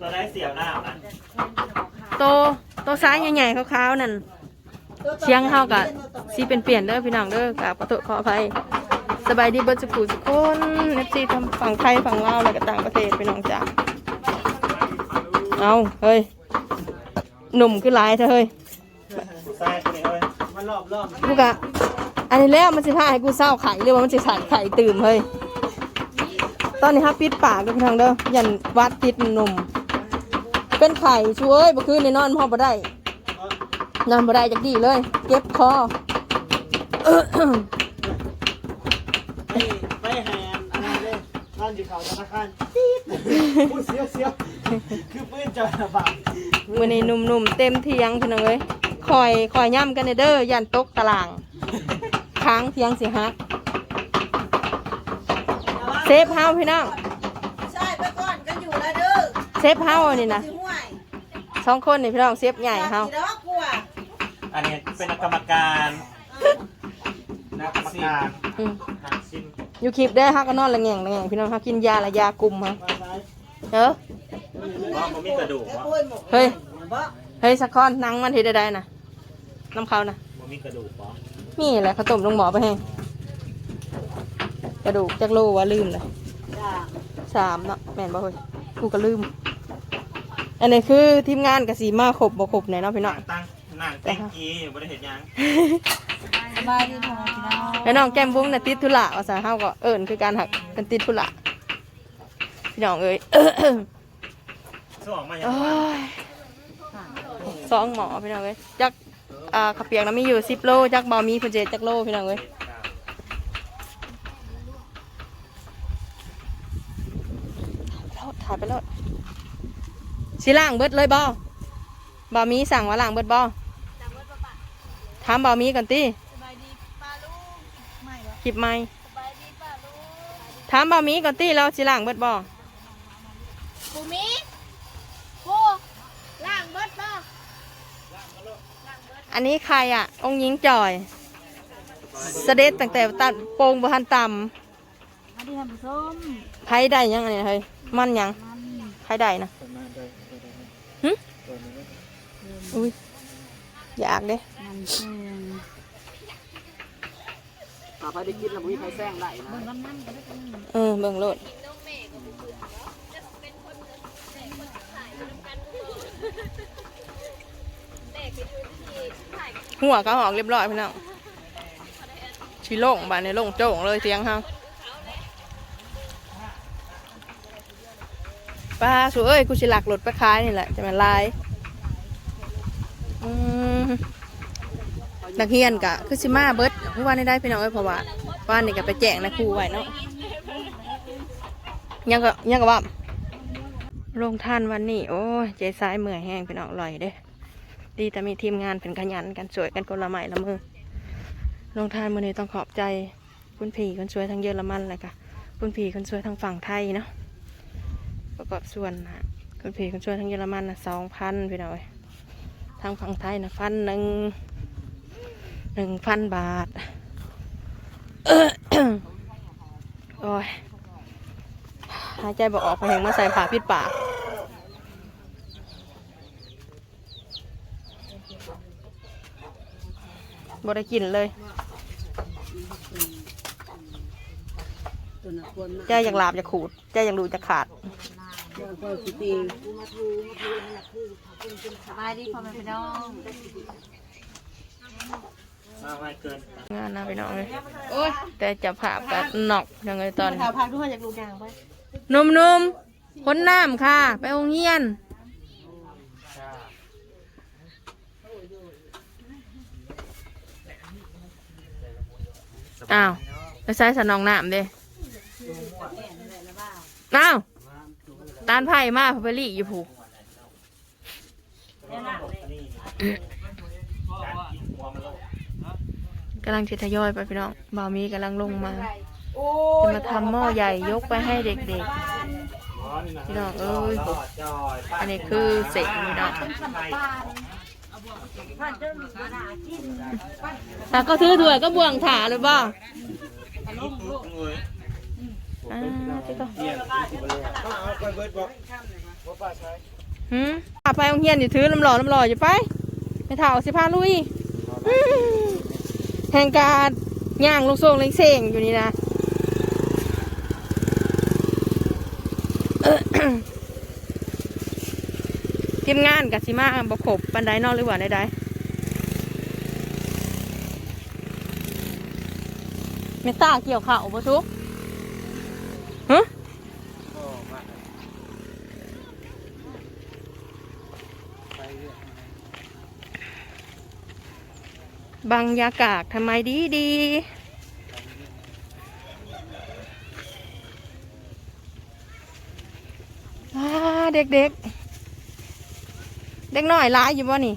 ตัวได้เสียวหน้านะโตโตซ้ายใหญ่ๆขาวๆนั่นเชียงเฮากะสีเป็นเปลี่ยนๆเด้อพี่น้องเด้อกะขอโทษขออภัยสบายดีเบิร์ดสุขุสุขคนเอฟซีทำฝั่งไทยฝั่งลาวแล้วก็ต่างประเทศพี่น้องจ้าเอาเฮ้ยหนุ่มขึ้นหลายเธอเฮ้ยผู้ชายคนนี้เอ้ยมันรอบรอบกูกะอันนี้แล้วมันสิพาให้กูเศร้าไข่หรือว่ามันสิใส่ไข่ตื่มเฮ้ย ตอนนี้ฮับปิดปากกันพี่น้องเด้อยันวัดติดหนุ่มเป็นไข่ช่วยบ่คืนนี่นอนพอบ่ได้นอนบ่ได้จักดีเลย เก็บคอไปไปแฮมอันนั้นเลยนอนอยู่เขาธนาคารจี๊ดพูดเสียวเสียวคือปืนจะระบาดมื้อนี้หนุ่มๆเต็มเที่ยงพี่น้องเอ้ยคอยคอยย่ำกันเด้อยันตกตาราง ค้างเที่ยงสิฮัก เซฟเฮาพี่น้องใช่ไปก่อนก็อยู่แล้วเด้อเซฟเฮานี่นะสิห่วยสองคนนี่พี่น้องเซฟใหญ่เฮาสิดอกกลัวอันนี้เป็นกรรมการนักกรรมการอืมหักซิมอยู่คลิปได้อฮักก็นอนละแงงละแงงพี่น้องฮักกินยาละยากลุ่มฮะมาซ้ายเออว่ามันมีกระดูกแล้ววะโอ้ยหมกเฮ้ยบ่เฮ้ยสักคอนนังมันเฮ็ดได้ๆนะน้ำเขานะมันมีกระดูกวะนี่แหละเขาต้มลงหมอไปให้ กระดูกจักโลว่าลืมเลยจ้าสามเนาะแม่นบ่เฮ้ยกูก็ลืม อันนี้คือทีมงานกับสีมาครบบ่ครบเนี่ยเนาะพี่น้องตั้งหนังเต็งกี้อยู่บริเห็นยังสบายดีพ่อพี่น้องแล้วน้องแก้มบุ้งน่ะติดธุระว่าซะเฮาก็เอิ้นคือการหักเป็นติดธุระพี่น้องเอ้ยสมองมายังโอ้ไงยสองหมอพี่น้องเอ้ยจักอ่าขับเปียกนะมีอยู่10โลจักบ่มีเพิ่นเจ็ดจักโลพี่น้องเอ้ย ถ่ายไปแล้วสิล้างเบิดเลยบ่บ่มีสั่งว่าล้างเบิดบ่ถามบ่มีก่อนติสบายดีป้าลูกไม่หรอคลิปใหม่สบายดีป้าลูกถามบ่มีก่อนติเราสิล้างเบิดบ่ปูมีปูล่างเบิดบ่อันนี้ใครอะ องค์หญิงจอยเสด็จตั้งแต่ตัดโปงบ่ทันต่มาดีท่านผู้ชมำไผได้ยังอันนี้เฮ้ย มันยังไผได้นะหึอุ้ยอยากเด้มันเชิงหาไปได้กินแล้วมีใครแซงได้นะมันนั่นก็ได้กันเออเบิ่งโลดหัวก็หอกเรียบร้อยพี่น้องชีโล่งบ้านในโล่งโจ่งเลยเสียงเฮา ป้าสวยเอ้ยกูสิหลักรถไปขายนี่แหละจะมาลายนักเรียนกะคือสิมาเบิดเมื่อวานนี้ได้พี่น้องเอ้ยเพราะว่าว่านี่ก็ไปแจ้งนะครูไว้เนาะยังก็ยังก็ว่าลงท่านวันนี้ โอ้ยใจซ้ายเมื่อยแห้งเป็นออกลอยเด้ดีแต่มีทีมงานเป็นขยันกันสวยกันคนละไม้ละมือลงทานวันนี้ต้องขอบใจคุณผีคนสวยทั้งเยอรมันเลยค่ะคุณผีคนสวยทั้งฝั่งไทยเนาะ ประกอบส่วนนะคุณผีคนสวยทั้งเยอรมันนะสองพันพี่น้อยทางฝั่งไทยนะพันหนึ่งหนึ่งพันบาทโอ้ยหายใจบอกออกไปแหงมาใส่ผ้าปิดปากบ่ได้กินเลยตัวน่ะควรมาเจ้าอยากลาบอยากขูดเจ้าอยากดูจะขาดเดี๋ยว ค่อยสิตีสบายดีพ่อแม่พี่น้องมาไม่เกินงานนะพี่น้องเลยแต่จะผ่ากัดหนอกยังไงตอนแถวพักทุกคนอยากดูยางไปนุ่มๆคนน้ำค่ะ ไปโรงเรียนอ้าวไปใช้สนองน้ำเด้อ้าว ตานไผ่มาพะเปรี่อยู่ผูกกำลังจะทยอยไปพี่น้องบ่าวมีกำลังลงมาจะมาทำหม้อใหญ่ยกไปให้เด็กพี่พี่น้องเอ้ยจอยๆอันนี้คือเศษพี่น้องถ้าก็ถือถ้วยก็บ่วงถาเลยบ่ อ่าที่ก็เยี่ยมต้องเอาไปเบิดบอกว่าป้าใช้หืมพาไปโรงเรียนอยู่ถือน้ำหล่อน้ำหล่ออยู่ไปไปเถ่าสิพาลุยอื้อแห่งการย่างลูกโซ่งเล็งเสงอยู่นี่นะทีมงานกับสิมาบกขบปันไดเนอกหรือว่าใดๆเมตตาเกี่ยวข่าวบ่ทุกฮะ ก็มาไปเรื่อย บางยากาศทำไมดีดีอ่าเด็กเด็กเด็กน้อยร้ายอยู่บ่นี่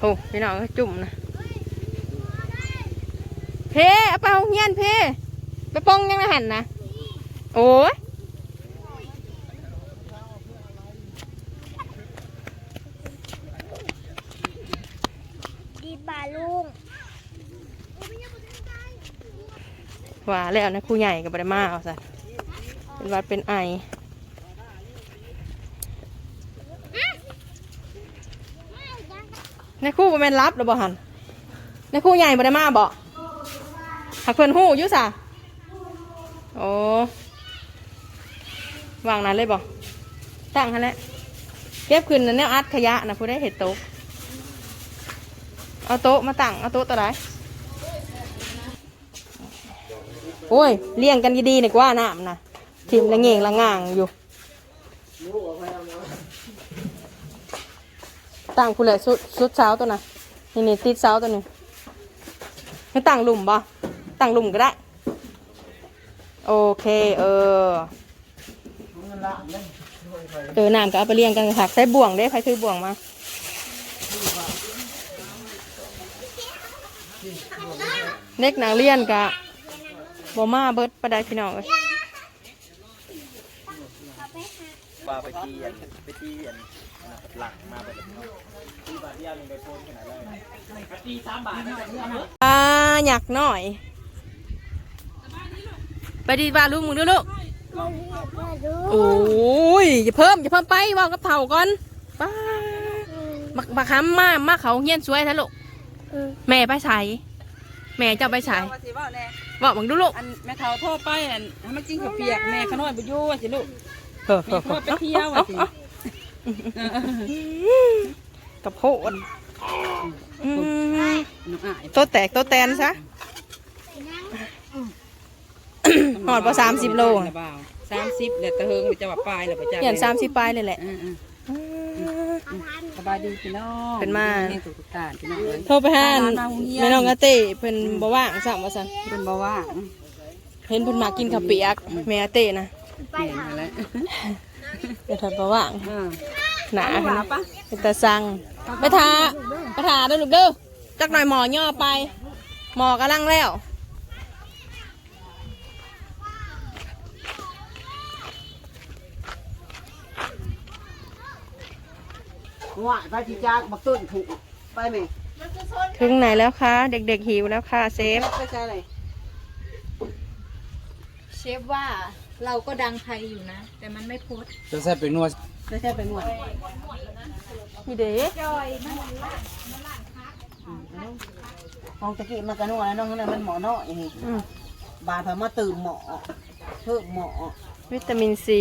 โอ้พี่น้องจุ่มนะเพเอาไปเอาเงียนเพไปป้องยังไงหันนะ โอ้ย ดีบาลุง ว่าแล้วนะครูใหญ่กับบไดมาเอาซะเป็นวัดเป็นไอในคู่บ่แม่นรับหรือบ่หันในคู่ใหญ่บ่ได้มาบ่หักเพิ่นหู้อยู่ซะโอ้วางนั้นเลยบ่ตั้งหั่นแหละเก็บขึ้นนั่นแนวอัดขยะนะผู้ได้เห็ดโต๊ะเอาโต๊ะมาตั้งเอาโต๊ะตัวไหน โอ้ยเลี้ยงกันดีๆนี่กว่าน้ำนะทิมละเงงละง่างอยู่ตั้งผู้เลยสุดสุดเช้าตัวน่ะนี่นี่ติดเช้าตัวนี้ไม่ตั้งหลุมบ่ตั้งหลุมก็ได้ โอเค เออเออน้ำก็เอาไปเลี้ยงกันค่ะใส่บ่วงเด้ใครถือบ่วงมาเด็กนักเรียนกะ บ่มาเบิดประดายพี่น้องเอ้ยปลาไปตีอันไปตีอันหลังมาแบบนี้ตีบาทเดียวหนึ่งไปโพนขนาดเลยตีสามบาทนะอ่าอยากหน่อยไปดีบ้านลุงมึงดูลูกมาเรียกมาดูโอ้ยอย่าเพิ่มอย่าเพิ่มไปเว่ากับเถ่าก่อนป้าบักบักคำมามาเขาเฮียนสวยทะลูกแม่ไปใช้แม่เจ้าไปใช้ว่าสิว่าแน่ บอกมึงดูลูกอันแม่เฒ่าโทรไปอันให้มันกินข้าวเปียกแม่ขน้อยบ่อยู่ว่าสิลูกเออแม่ขน้อยไปเที่ยวว่าสิกับโพดอืมน้องอ้ายโตัวแตกโตัวแตนซะหอดบ่30โลละบ่าว30แล้วตะเฮิงไปจังหวัดปลายแล้วไปจ้าเหียนสามสิบปลายเลยแหละอืออืมๆส บายดีพี่น้องเป็นมาเรียนทุกๆการพี่น้องเอ้ยโทรไปหามามาโรงเรียนแม่น้องกะเต้เพิ่นบ่ว่างสั่งว่าซั่นเป็นบ่ว่างเห็นเพิ่นมากินข้าวเปียกแม่อาเต้นะเปลี่ยนมาแล้วแต่ถ้าบ่ว่างเออหนาเอาเพิ่นหาปะเป็นตาสั่งไปทาไปทาเด้อลูกเด้อจักหน่อยหมอย่อไป หมอกำลังแล้ว ว่าไปที่จากบักต้นถูกไปไหมถึงไหนแล้วคะ เด็กๆหิวแล้วค่ะ เซฟไปใช่อะไรเชฟว่าเราก็ดังไทยอยู่นะ แต่มันไม่โพสต์จะใส่เป็นนวดไม่ใช่ไปหมดนี่เด้ของตะกี้มันกระนวดแล้วน้องนั่นมันหมอน้อยนี่อืมบาดพามาตื่มหมอเพิ่มหมอวิตามินซี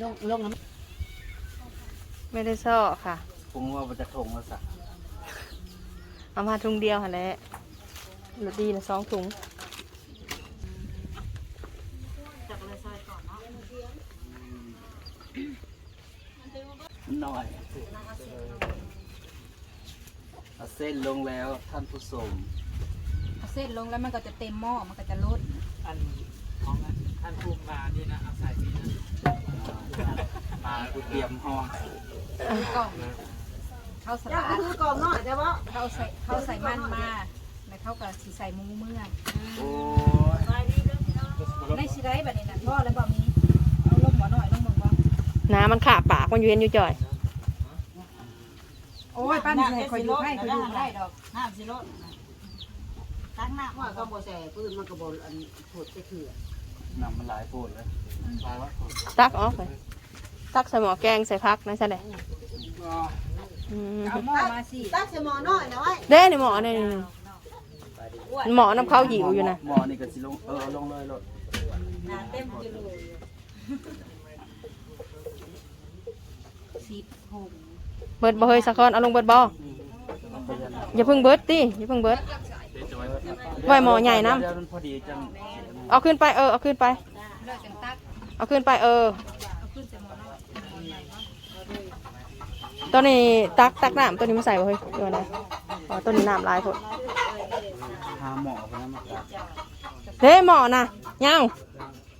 ลงลงน้ไม่ได้ซ่อค่ะปรุงว่ามันจะถงมาสักเอามาถุงเดียวค่ะแหละรสดีนะสองถุงหน่อยเอาเส้นลงแล้วท่านผู้ชมเอาเส้นลงแล้วมันก็จะเต็มหม้อมันก็จะลดอันของอันท่านผู้มานี่นะเอาใส่นี่นะ มากูเตรียมห้องกล่องข้าวสำลัดคือกองน้อยแต่ว่าเขาใส่เขาใส่มันมาแล้วเขาก็สีใส่หมูเมื่อโอ้ยในสิได้แบบนี้นะพ่อแล้วบอกมีเอาลงหมอหน่อยลงหมอบ่น้ำมันขาปากมันอยู่เย็นอยู่จ่อย โอ้ยป้านี่ให้คอยอยู่ให้คอยอยู่บ่ได้ดอกน้ำสิรถตั้งหน้าว่าก็บ่ใส่ปืนมันก็บ่อันโผดไปเถื่อน้ำมันหลายโพดเลยหลายวัดโพดตักออกไปตักใส่หม้อแกงใส่พักนะใช่ไหมอืมเอาหม้อมาสิตักใส่หม้อน้อยนะไว้เด้ในหม้อนี่หม้อน้ำข้าวหิวอยู่นะหมอนี่ก็สิลงเออลงเลยโลดน้ำเต็มกิโลสิบหกเบิดบ่เฮยสักคนเอาลงเบิดบ่อย่าเพิ่งเบิดติอย่าเพิ่งเบิดไว้หม้อใหญ่น้เดี๋ยวมันพอดีจังำ เอาขึ้นไปเออเอาขึ้นไป เลิกกันตักเอาขึ้นไปเออ เอาขึ้นใส่หม้อน้อยหม้อใหญ่เนาะตัวนี้ตักตักน้ำตัวนี้มาใส่บ่เฮ้ยเดี๋ยวนะอ๋อตัวนี้น้ำลายพดหาหมอคนนั้นมาตัดเทหม้อนะยาว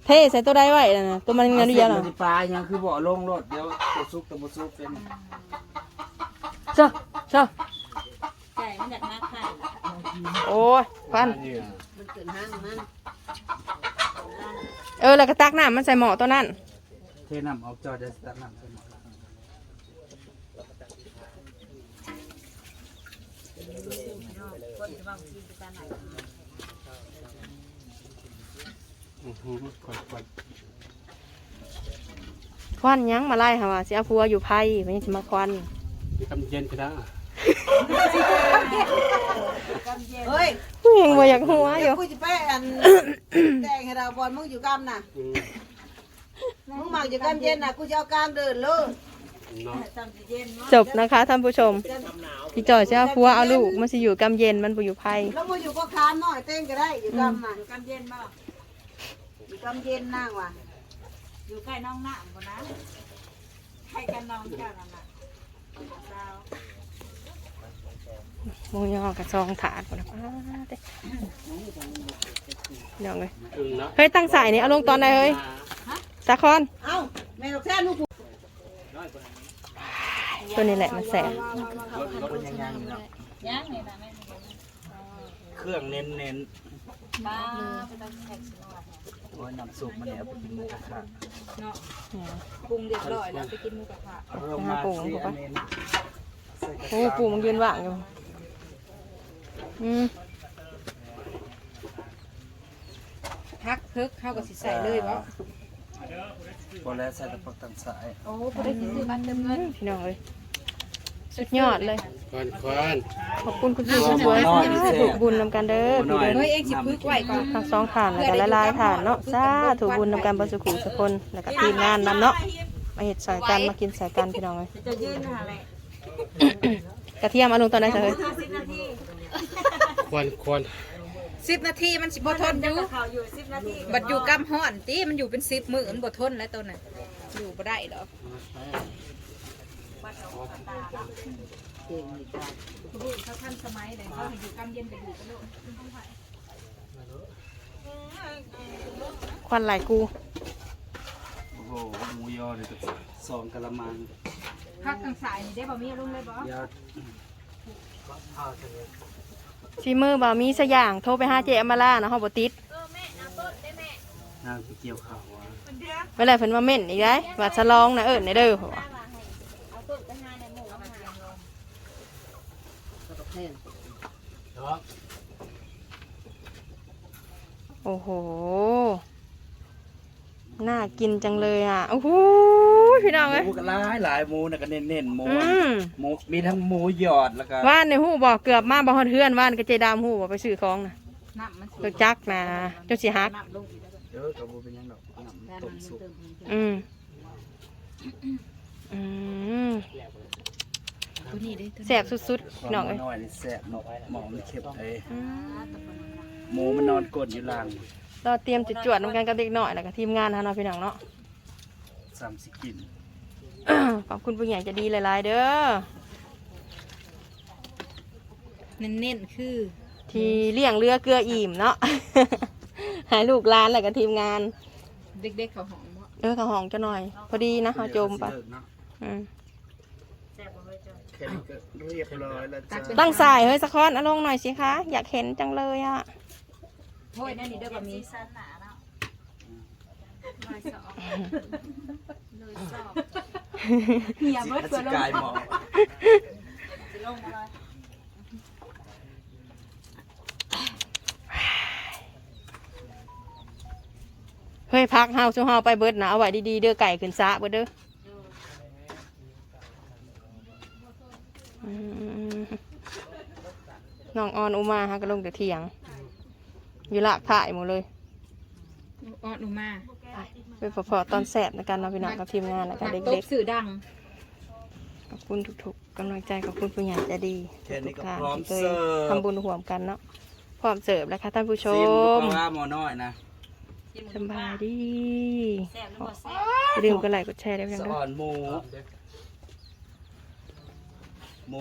เทใส่ตัวใดไว้น่ะนะตัวมันเงินเดียวเหรน่ะอปลายังคือบ่อลงโลดเดี๋ยวตัวซุกตัวบ่ซุกเป็นเจ้าเจ้าใช่มันอยากนักไข่โอ้ยฟัน มันเกินห้างมัน เออแล้วก็ตักน้ำมันใส่หม้อตัวนั้นเทน้ำออกจอดเดี๋ยวสิตักน้ำใส่หมออือหือก่อนก่อนควันหยังมาไล่ค่ะว่าสิเอาผัวอยู่ไผไม่ใช่สิมาควันมีกำเย็นก็ได้ เฮ้ยผู้หญิงบ่อยากหัวอยู่กูจะไปอันแต่งให้เราบอลมึงอยู่กำน่ะมึงมาอยู่กำเย็นน่ะกูจะเอากลางเดินเลยจบนะคะท่านผู้ชมพี่จอยสิเอาผัวเอาลูกมันสิอยู่กำเย็นมันบ่อยู่ไผแล้วมึงอยู่ก็คานหน่อยเต้นก็ได้อยู่กำน่ะอยู่กันเย็นบ่อยู่กำเย็นนั่งว่ะอยู่ใกล้น้องหน้าบ่นะใกล้กันน้องเจ้านั่นน่ะสาวห มูยอกับซองถาดบ่นะป้าเด้เดี๋ยวเลยเฮ้ยตั้งสายนี่เอาลงตอนใดเฮ้ยสาคอนเอ้าแม่ลูกแท้ลูกตัวนี้แหละมันแสบรถรถเป็นยังไงนี่เนาะย่างนี่นะแม่เครื่องเน้นเน้นบ้าไปต้องแท็กซี่ว่าๆโอ้ยน้ำซุปมันเนี่ยเอาไปกินหมูกระทะเนาะปรุงเรียบร้อยแล้วไปกินหมูกระทะเอาลงมาสิอันนี้นะใส่กระโอ้ทะปูมันยืนว่างอยู่ อืมพักเพิกเข้ากับสิใส่เลยบ่พอแล้วใส่ตะปักตังสายโอ้บ่ได้สิซื้อบัตรเติมเงินพี่น้องเลยสุดยอดเลย ควันควันขอบคุณคุณพี่สวยๆถูกบุญนำกันเด้อพี่เด้อเฮ้ยเองสิพึกไว้ก่อนทั้งสองฐานแล้วก็ละลายฐานเนาะสาถูกบุญนำกันบรสุขุสุคนแล้วก็ทีมงานนำเนาะมาเห็ดใส่กันมากินใส่กันพี่น้องเลยจะยืนหาอะไรกระเทียมเอาลงตอนไหนเถอะเฮ้ย10นาที ควันควัน10นาทีมันสิบ่ทนอยู่ข่าวอยู่10นาทีบัดอยู่กำฮ้อนติมันอยู่เป็น10มื้อมันบ่ทนแล้วตัวน่ะอยู่บ่ได้ดอกเขาทันสมัยเลยเขาให้อยู่กำเย็นก็อยู่กันโลดควันไหลกูโอ้โหหมูยอเลยตัวสองกะละมังพักทางสายนี่ได้บ่มีลงเลยบ่ยา ซีมือบ่มีสกอย่างโทรไปหาเจอมาล่านะฮอบติดนางไปเกี่ยวข้าวอะเวลาเพิ่นมาเม่นอีกได้ว่าฉลองนะเอิ้นในเด้อหัวโอ้โห น่ากินจังเลยอะโอ้โห พี่น้องหเอ้ยมูก็หลายหลายหมูน่ะก็เน้นๆหมูอืมหมูมีทั้งหมูหยอดแล้วก็ว่านในหูบอกเกือบมาบ่ฮอดเฮือนว่านก็เจดามหูบอกไปซื้อของนะน้ำมันสิตัวจักนะเจ้าสิฮัก น้ำลงอีกแล้วเด้อกับบ่เป็นหยังดอกน้ำต้มสุกอืมอืมตัวนี้เด้แสบสุดๆพี่น้องเอ้ยน้อยนี่แซ่บเนาะหมอมันเค็มเอ้ยอืมหมูมันนอนกดอยู่ล่างเราเตรียมจุดจวดๆนำกันกับเด็กหน่อยแล้วก็ทีมงานนะเนาะพี่น้องเนาะ สามสิกินขอบคุณผู้ใหญ่ใจะดีหลายๆเด้อเน้นๆคือที่เลี้ยงเรือเกลืออิ่มเนาะ ใหายลูกหลานแล้วก็ทีมงาน เด็กๆเขาหอมบ่เออข้าวหองจะหน่อย พอดีนะเขาโจมไปเลิกเนาะอืมแค่นี้ก็เรียบร้อยแล้วจ้าตั้งสายเฮ้ยสะคอนเอาลงหน่อยสิคะ อยากเห็นจังเลยอะโอ้ยนั่นนี่เด้อบ่มีสันหนา บ่ายเลยสอบเหี่ยเบิร์ดลงกาจะลงเฮ้ยพักเฮาช่วเฮาไปเบิดนะเอาไว้ดีๆเด้อไก่ขึ้นซะเบิดเด้อน้องออนอุมาฮะก็ลงแต่เถียงอยู่ละถ่ายหมดเลย ออนอุมา ไปพอๆตอนแสบในการนำพี่น้องกับทีมงานและกับตเด็บกสื่อดังๆขอบคุณทุกๆกำลังใจขอบคุณผู้ใหญ่ใจะดีแค่นี้ทุก็กท่านพร้อมที่เคยเสิร์ฟทำบุญร่วมกันเนาะพร้อมเสิร์ฟแล้วค่ะท่านผู้ชซีมดูมปลาร้าหมอน้อยนะสบายดีแซ่บหรือบ่แซ่บอย่าลืมกดไลค์กดแชร์ได้เพียงสะเด้ออ่อนหมูหมู